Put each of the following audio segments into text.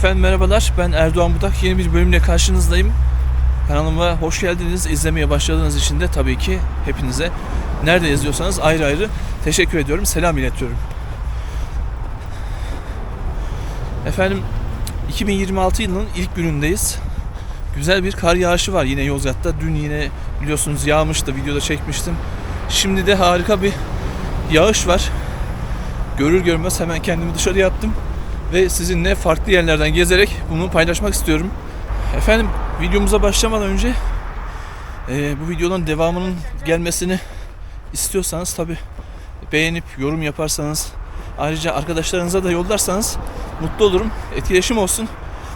Efendim merhabalar ben Erdoğan Budak yeni bir bölümle karşınızdayım. Kanalıma hoş geldiniz. İzlemeye başladığınız için de tabii ki hepinize nerede yazıyorsanız ayrı ayrı teşekkür ediyorum. Selam iletiyorum. Efendim 2026 yılının ilk günündeyiz. Güzel bir kar yağışı var yine Yozgat'ta. Dün yine biliyorsunuz yağmıştı, videoda çekmiştim. Şimdi de harika bir yağış var. Görür görmez hemen kendimi dışarıya attım ve sizinle farklı yerlerden gezerek bunu paylaşmak istiyorum. Efendim videomuza başlamadan önce e, bu videonun devamının gelmesini istiyorsanız tabi beğenip yorum yaparsanız ayrıca arkadaşlarınıza da yollarsanız mutlu olurum. Etkileşim olsun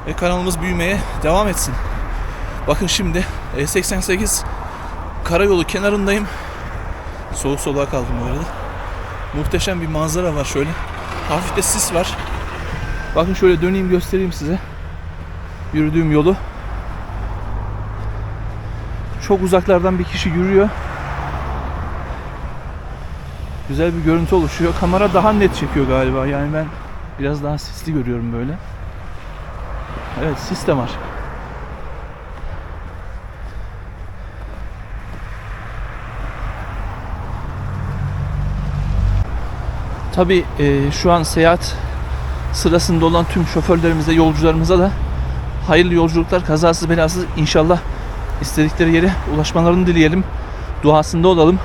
ve kanalımız büyümeye devam etsin. Bakın şimdi E88 karayolu kenarındayım. Soğuk soluğa kaldım bu arada. Muhteşem bir manzara var şöyle. Hafif de sis var. Bakın şöyle döneyim göstereyim size. Yürüdüğüm yolu. Çok uzaklardan bir kişi yürüyor. Güzel bir görüntü oluşuyor. Kamera daha net çekiyor galiba. Yani ben biraz daha sisli görüyorum böyle. Evet sis de var. Tabii e, şu an seyahat sırasında olan tüm şoförlerimize, yolcularımıza da hayırlı yolculuklar, kazasız belasız inşallah istedikleri yere ulaşmalarını dileyelim. Duasında olalım.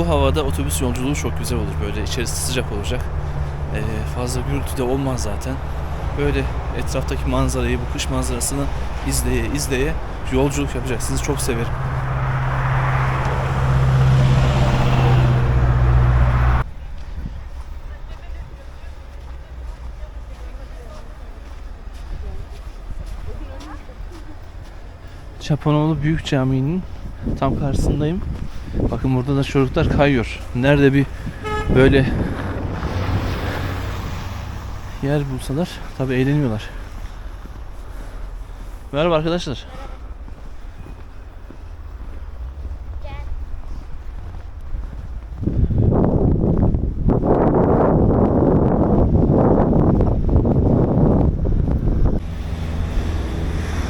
Bu havada otobüs yolculuğu çok güzel olur. Böyle içerisi sıcak olacak. Ee, fazla gürültü de olmaz zaten. Böyle etraftaki manzarayı, bu kış manzarasını izleye izleye yolculuk yapacaksınız. Çok severim. Çapanoğlu Büyük Camii'nin tam karşısındayım. Bakın burada da çocuklar kayıyor. Nerede bir böyle yer bulsalar tabi eğleniyorlar. Merhaba arkadaşlar.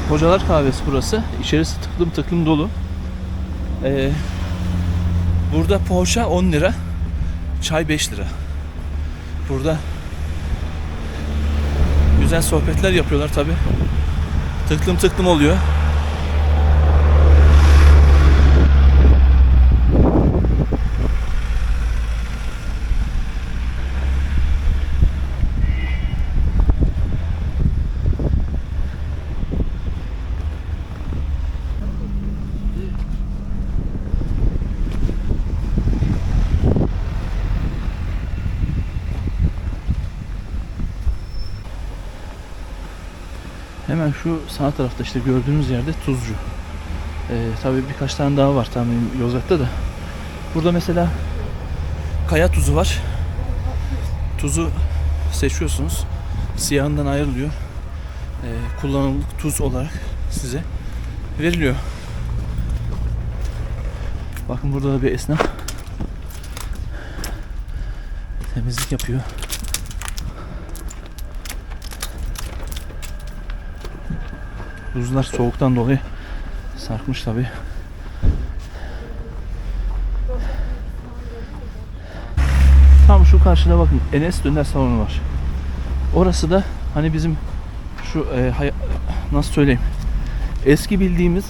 Hocalar kahvesi burası. İçerisi tıklım tıklım dolu. Ee, burada poğaça 10 lira, çay 5 lira. Burada güzel sohbetler yapıyorlar tabi. Tıklım tıklım oluyor. Hemen şu sağ tarafta işte gördüğünüz yerde tuzcu. Ee, tabii birkaç tane daha var tahminim Yozgat'ta da. Burada mesela kaya tuzu var. Tuzu seçiyorsunuz. Siyahından ayrılıyor. Ee, kullanımlık tuz olarak size veriliyor. Bakın burada da bir esnaf temizlik yapıyor. Buzlar soğuktan dolayı sarkmış tabi. Tam şu karşıda bakın Enes Döner Salonu var. Orası da hani bizim şu e, nasıl söyleyeyim eski bildiğimiz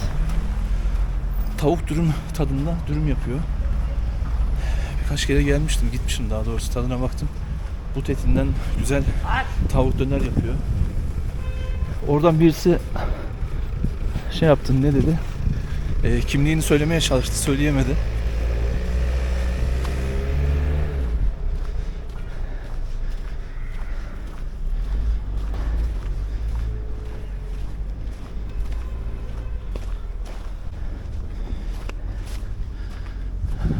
tavuk dürüm tadında dürüm yapıyor. Birkaç kere gelmiştim gitmişim daha doğrusu tadına baktım. But etinden güzel tavuk döner yapıyor. Oradan birisi şey yaptın ne dedi? E, kimliğini söylemeye çalıştı söyleyemedi.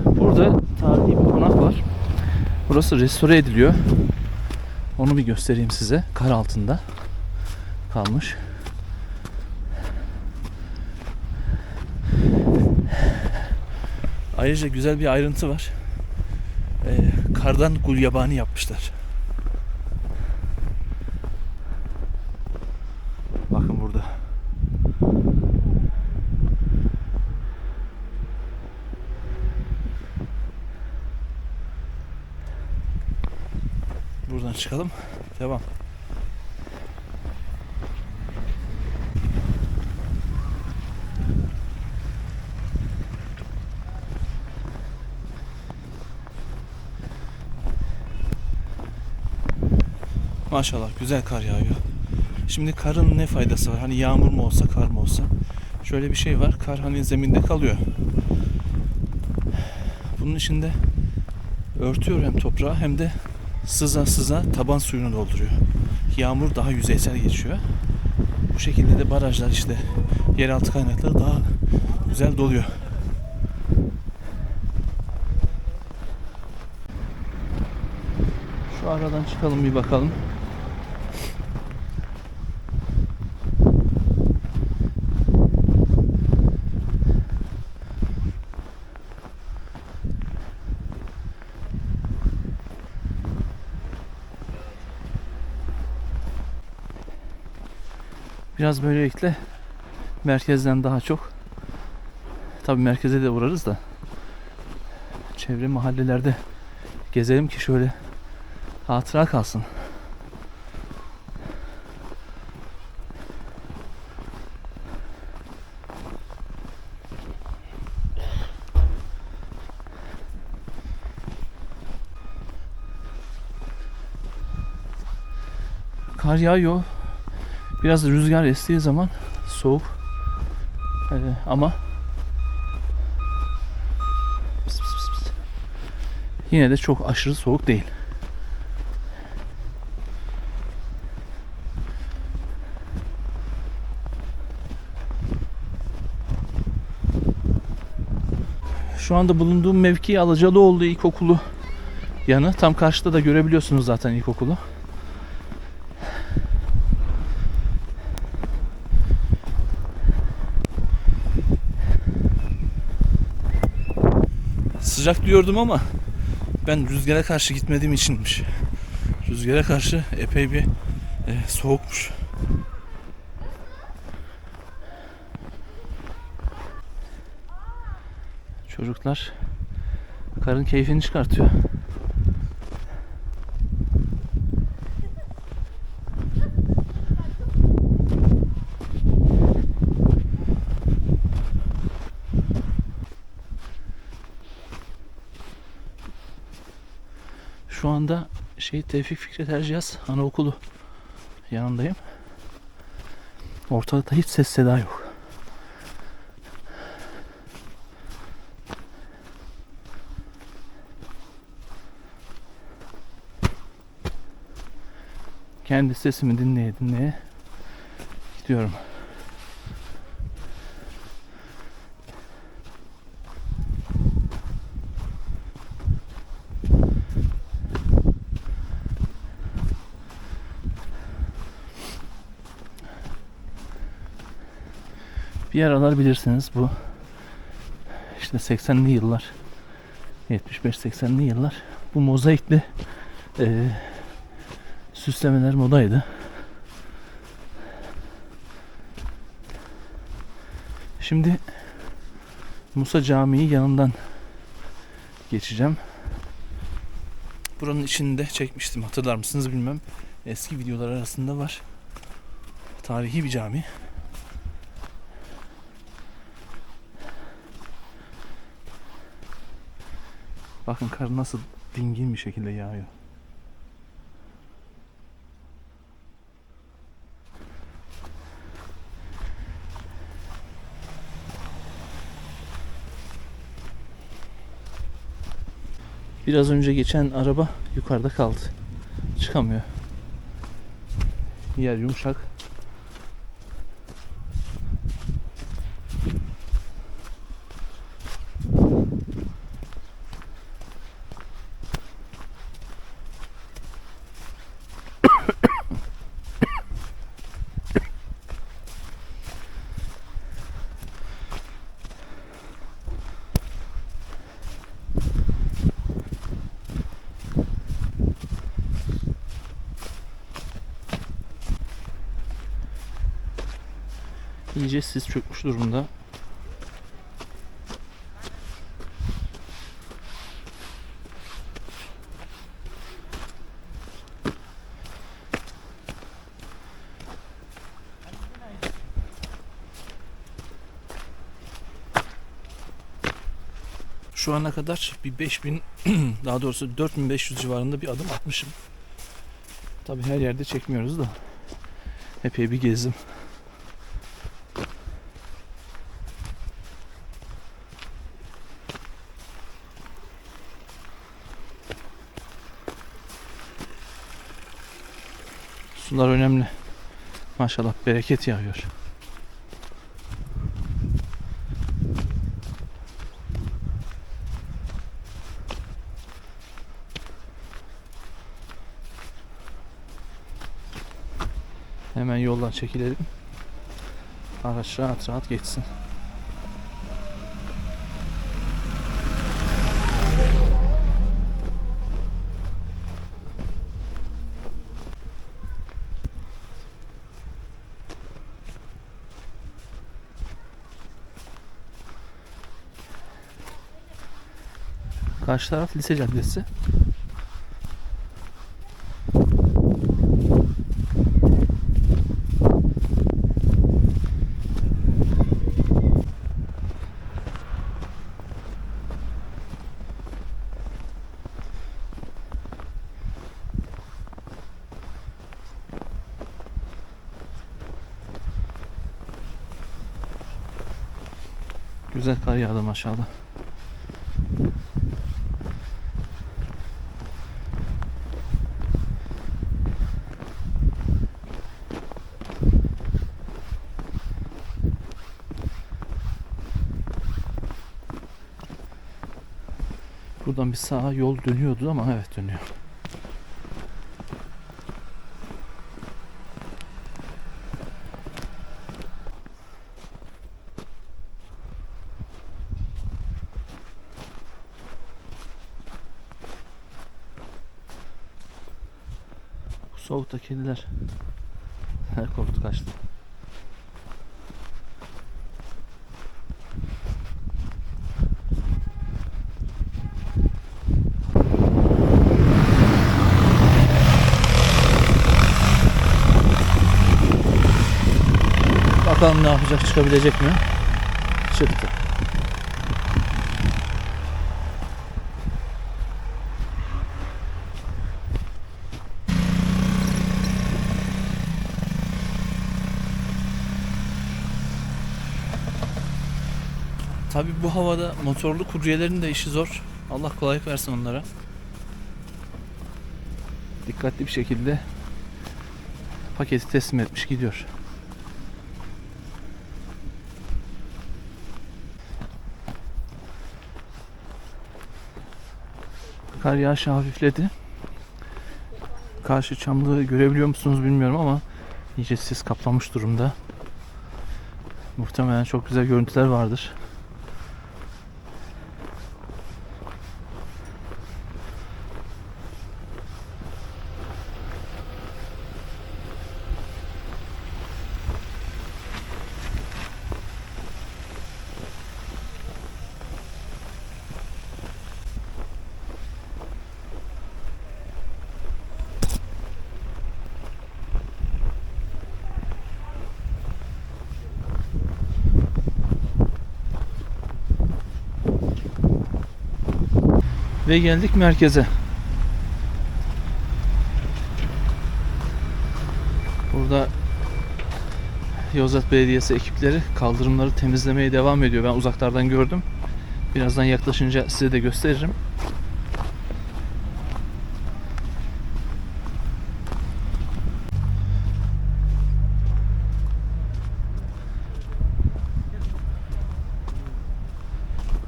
Burada tarihi bir konak. Burası restore ediliyor. Onu bir göstereyim size. Kar altında kalmış. Ayrıca güzel bir ayrıntı var. Ee, kardan gulyabani yapmışlar. Bakın burada. Buradan çıkalım. Devam. Maşallah güzel kar yağıyor. Şimdi karın ne faydası var? Hani yağmur mu olsa, kar mı olsa? Şöyle bir şey var. Kar hani zeminde kalıyor. Bunun içinde örtüyor hem toprağı hem de sıza sıza taban suyunu dolduruyor. Yağmur daha yüzeysel geçiyor. Bu şekilde de barajlar işte yeraltı kaynakları daha güzel doluyor. Şu aradan çıkalım bir bakalım. Biraz böylelikle merkezden daha çok tabi merkeze de uğrarız da çevre mahallelerde gezelim ki şöyle hatıra kalsın. Kar yağıyor. Biraz rüzgar estiği zaman soğuk. Ee, ama Pıs pıs pıs yine de çok aşırı soğuk değil. Şu anda bulunduğum mevki Alacalıoğlu İlkokulu yanı. Tam karşıda da görebiliyorsunuz zaten ilkokulu. Sıcak diyordum ama ben rüzgara karşı gitmediğim içinmiş. Rüzgara karşı epey bir e, soğukmuş. Çocuklar karın keyfini çıkartıyor. Şu anda şey Tevfik Fikret Erciyes Anaokulu yanındayım. Ortalıkta hiç ses seda yok. Kendi sesimi dinleye dinleye gidiyorum. Bir aralar bilirsiniz bu işte 80'li yıllar 75-80'li yıllar bu mozaikli e, süslemeler modaydı. Şimdi Musa Camii yanından geçeceğim. Buranın içinde çekmiştim hatırlar mısınız bilmem. Eski videolar arasında var. Tarihi bir cami. Bakın kar nasıl dingin bir şekilde yağıyor. Biraz önce geçen araba yukarıda kaldı. Çıkamıyor. Yer yumuşak. İyice sis çökmüş durumda. Şu ana kadar bir 5000 daha doğrusu 4500 civarında bir adım atmışım. Tabi her yerde çekmiyoruz da epey bir gezdim. Sular önemli. Maşallah bereket yağıyor. Hemen yoldan çekilelim. Araç rahat rahat geçsin. Karşı taraf Lise Caddesi. Güzel kar yağdı maşallah. Buradan bir sağa yol dönüyordu ama evet dönüyor. Bu soğukta kediler korktu kaçtı. Bakalım ne yapacak çıkabilecek mi? Çıktı. Tabi bu havada motorlu kuryelerin de işi zor. Allah kolaylık versin onlara. Dikkatli bir şekilde paketi teslim etmiş gidiyor. Kar yağışı hafifledi. Karşı çamlığı görebiliyor musunuz bilmiyorum ama iyice sis kaplamış durumda. Muhtemelen çok güzel görüntüler vardır. Ve geldik merkeze. Burada Yozgat Belediyesi ekipleri kaldırımları temizlemeye devam ediyor. Ben uzaklardan gördüm. Birazdan yaklaşınca size de gösteririm.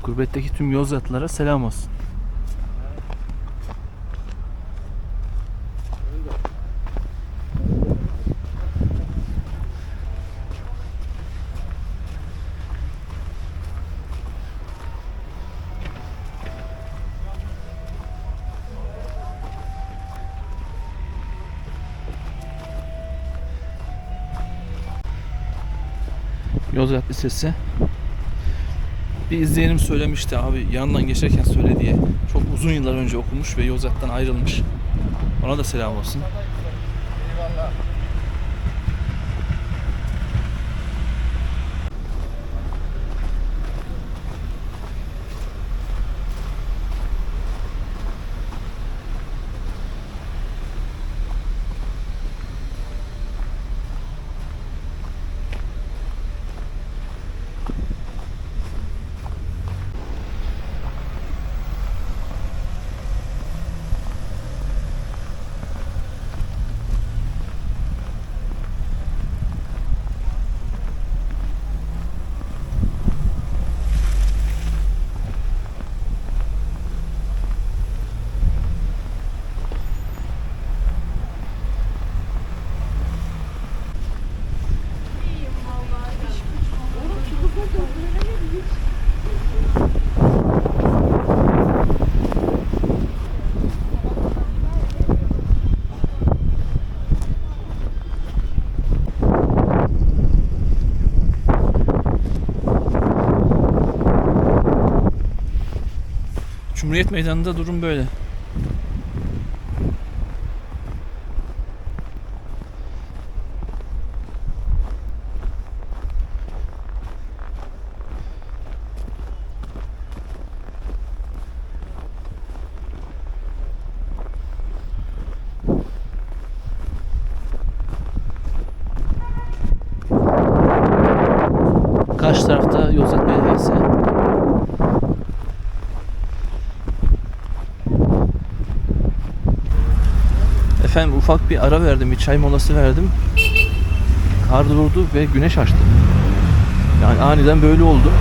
Gurbetteki tüm Yozgatlılara selam olsun. Lisesi. Bir izleyenim söylemişti abi yandan geçerken söyle diye. Çok uzun yıllar önce okumuş ve Yozgat'tan ayrılmış. Ona da selam olsun. Cumhuriyet Meydanı'nda durum böyle. Karşı tarafta Yozgat Belediyesi. Efendim ufak bir ara verdim, bir çay molası verdim. Kar durdu ve güneş açtı. Yani aniden böyle oldu.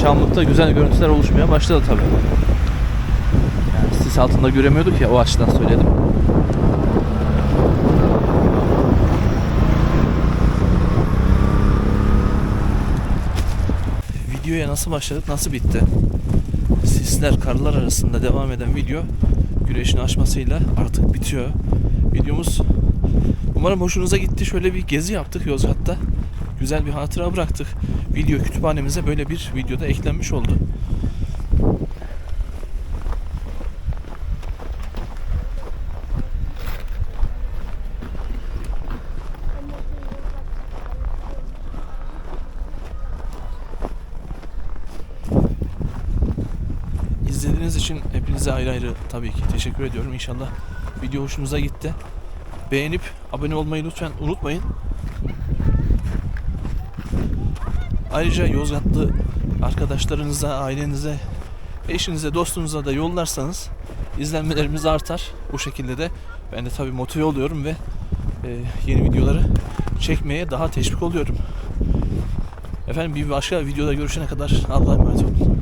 Çamlık'ta güzel görüntüler oluşmaya başladı tabii. Yani sis altında göremiyorduk ya o açıdan söyledim. Videoya nasıl başladık, nasıl bitti? Sisler, karlar arasında devam eden video güneşin açmasıyla artık bitiyor. Videomuz umarım hoşunuza gitti. Şöyle bir gezi yaptık Yozgat'ta. Güzel bir hatıra bıraktık. Video kütüphanemize böyle bir videoda eklenmiş oldu. İzlediğiniz için hepinize ayrı ayrı tabii ki teşekkür ediyorum. İnşallah video hoşunuza gitti. Beğenip abone olmayı lütfen unutmayın. Ayrıca Yozgatlı arkadaşlarınıza, ailenize, eşinize, dostunuza da yollarsanız izlenmelerimiz artar. Bu şekilde de ben de tabii motive oluyorum ve e, yeni videoları çekmeye daha teşvik oluyorum. Efendim bir başka videoda görüşene kadar Allah'a emanet olun.